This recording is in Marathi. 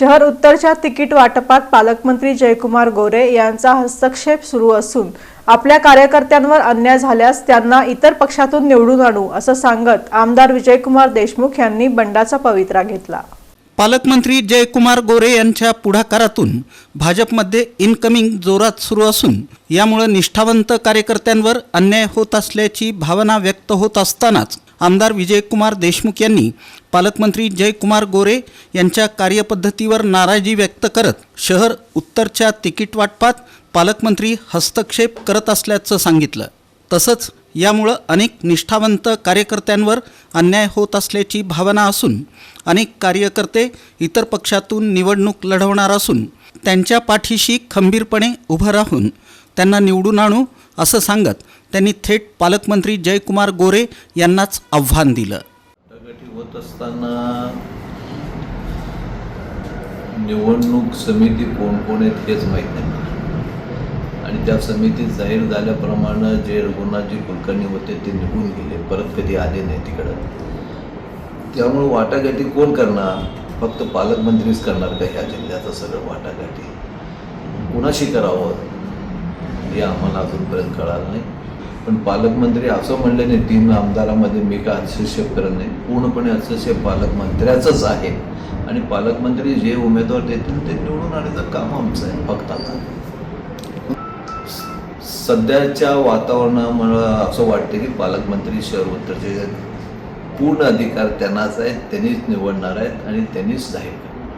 शहर उत्तरच्या तिकीट वाटपात पालकमंत्री जयकुमार गोरे यांचा हस्तक्षेप सुरू असून आपल्या कार्यकर्त्यांवर अन्याय झाल्यास त्यांना इतर पक्षातून निवडून आणू असं सांगत आमदार विजयकुमार देशमुख यांनी बंडाचा पवित्रा घेतला. पालकमंत्री जयकुमार गोरे यांच्या पुढाकारातून भाजपमध्ये इनकमिंग जोरात सुरू असून यामुळे निष्ठावंत कार्यकर्त्यांवर अन्याय होत असल्याची भावना व्यक्त होत असतानाच आमदार विजयकुमार देशमुख यांनी पालकमंत्री जयकुमार गोरे यांच्या कार्यपद्धतीवर नाराजी व्यक्त करत शहर उत्तरच्या तिकीट वाटपात पालकमंत्री हस्तक्षेप करत असल्याचं सांगितलं. तसंच यामुळं अनेक निष्ठावंत कार्यकर्त्यांवर अन्याय होत असल्याची भावना असून अनेक कार्यकर्ते इतर पक्षातून निवडणूक लढवणार असून त्यांच्या पाठीशी खंबीरपणे उभं राहून त्यांना निवडून आणू असं सांगत त्यांनी थेट पालकमंत्री जयकुमार गोरे यांनाच आव्हान दिलं. होत असताना निवडणूक समिती कोण कोण आहेत हेच माहीत नाही. आणि त्या समितीत जाहीर झाल्याप्रमाणे जे रघुनाथजी कुलकर्णी होते ते निघून गेले. परत कधी आले नाही तिकडं. त्यामुळे वाटाघाटी कोण करणार? फक्त पालकमंत्रीच करणार का ह्या जिल्ह्याचं सगळं वाटाघाटी? कुणाशी करावं? हे आम्हाला अजूनपर्यंत कळालं नाही. पण पालकमंत्री असं म्हणलं नाही तीन आमदारामध्ये मी काय हस्तक्षेप करत नाही. पूर्णपणे हस्तक्षेप पालकमंत्र्याचंच आहे. आणि पालकमंत्री जे उमेदवार देतील ते निवडून आणायचं काम आमचं आहे फक्त आता. सध्याच्या वातावरणामुळं असं वाटतं की पालकमंत्री शहर उत्तरचे पूर्ण अधिकार त्यांनाच आहेत त्यांनीच निवडणार आहेत आणि त्यांनीच जाहीर करणार